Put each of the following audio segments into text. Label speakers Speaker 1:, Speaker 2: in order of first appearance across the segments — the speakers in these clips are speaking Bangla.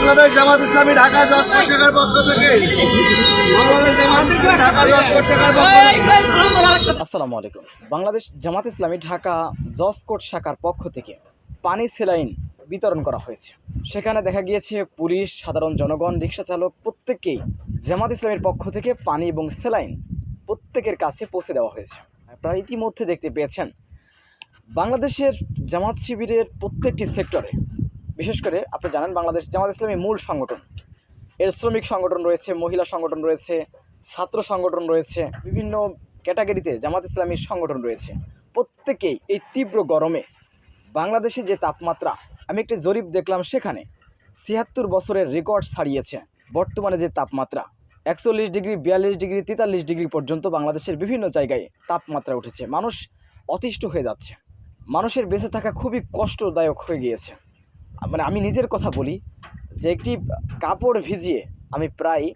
Speaker 1: বাংলাদেশ জামাত ইসলামী ঢাকা দশ শাখার পক্ষ থেকে। বাংলাদেশ জামাত ইসলামী ঢাকা পক্ষ
Speaker 2: আসসালামু আলাইকুম। বাংলাদেশ জামাত ইসলামী ঢাকা জসকোট শাখার পক্ষ থেকে পানি সেলাইন বিতরণ করা হয়েছে। সেখানে দেখা গিয়েছে পুলিশ, সাধারণ জনগণ, রিক্সা চালক প্রত্যেককেই জামাত ইসলামের পক্ষ থেকে পানি এবং সেলাইন প্রত্যেকের কাছে পৌঁছে দেওয়া হয়েছে। আপনারা ইতিমধ্যে দেখতে পেয়েছেন, বাংলাদেশের জামাত শিবিরের প্রত্যেকটি সেক্টরে বিশেষ করে আপনি জানেন বাংলাদেশ জামাত ইসলামী মূল সংগঠন। এর শ্রমিক সংগঠন রয়েছে, মহিলা সংগঠন রয়েছে, ছাত্র সংগঠন রয়েছে, বিভিন্ন ক্যাটাগরিতে জামাত ইসলামীর সংগঠন রয়েছে। প্রত্যেকেই এই তীব্র গরমে বাংলাদেশে যে তাপমাত্রা, আমি একটি জরিপ দেখলাম সেখানে ছিয়াত্তর বছরের রেকর্ড ছাড়িয়েছে বর্তমানে যে তাপমাত্রা। একচল্লিশ ডিগ্রি, বিয়াল্লিশ ডিগ্রি, তেতাল্লিশ ডিগ্রি পর্যন্ত বাংলাদেশের বিভিন্ন জায়গায় তাপমাত্রা উঠেছে। মানুষ অতিষ্ঠ হয়ে যাচ্ছে। মানুষের বেঁচে থাকা খুবই কষ্টদায়ক হয়ে গিয়েছে। মানে আমি নিজের কথা বলি যে একটি কাপড় ভিজিয়ে আমি প্রায়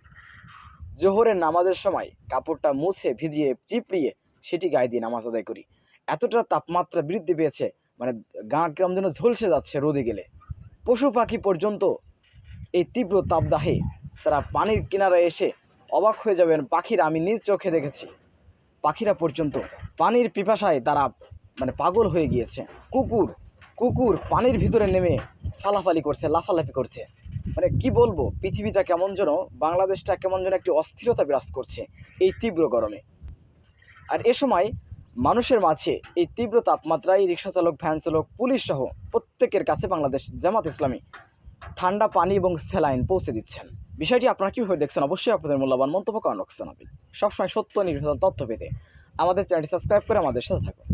Speaker 2: জোহরের নামাজের সময় কাপড়টা মুছে, ভিজিয়ে, চিপড়িয়ে সেটি গায়ে দিয়ে নামাজ আদায় করি। এতটা তাপমাত্রা বৃদ্ধি পেয়েছে মানে গা গ্রাম যেন ঝলসে যাচ্ছে রোদে গেলে। পশু পাখি পর্যন্ত এই তীব্র তাপদাহে তারা পানির কিনারায় এসে অবাক হয়ে যাবেন, পাখিরা, আমি নিজ চোখে দেখেছি। পাখিরা পর্যন্ত পানির পিপাসায় তারা মানে পাগল হয়ে গিয়েছে। কুকুর কুকুর পানির ভিতরে নেমে ফালাফালি করছে, লাফালাফি করছে। মানে কি বলব, পৃথিবীটা কেমন যেন, বাংলাদেশটা কেমন যেন একটি অস্থিরতা বিরাজ করছে এই তীব্র গরমে। আর এ সময় মানুষের মাঝে এই তীব্র তাপমাত্রায় রিক্সা চালক ভ্যান চালক পুলিশ সহ প্রত্যেকের কাছে বাংলাদেশ জামাত ইসলামী ঠান্ডা পানি এবং স্যালাইন পৌঁছে দিচ্ছেন। বিষয়টি আপনারা কীভাবে দেখছেন অবশ্যই আপনাদের মূল্যবান মন্তব্য করেন রাখছেন আপনি সবসময় সত্য নির্ভর তথ্য পেতে আমাদের চ্যানেলটি সাবস্ক্রাইব করে আমাদের সাথে থাকুন।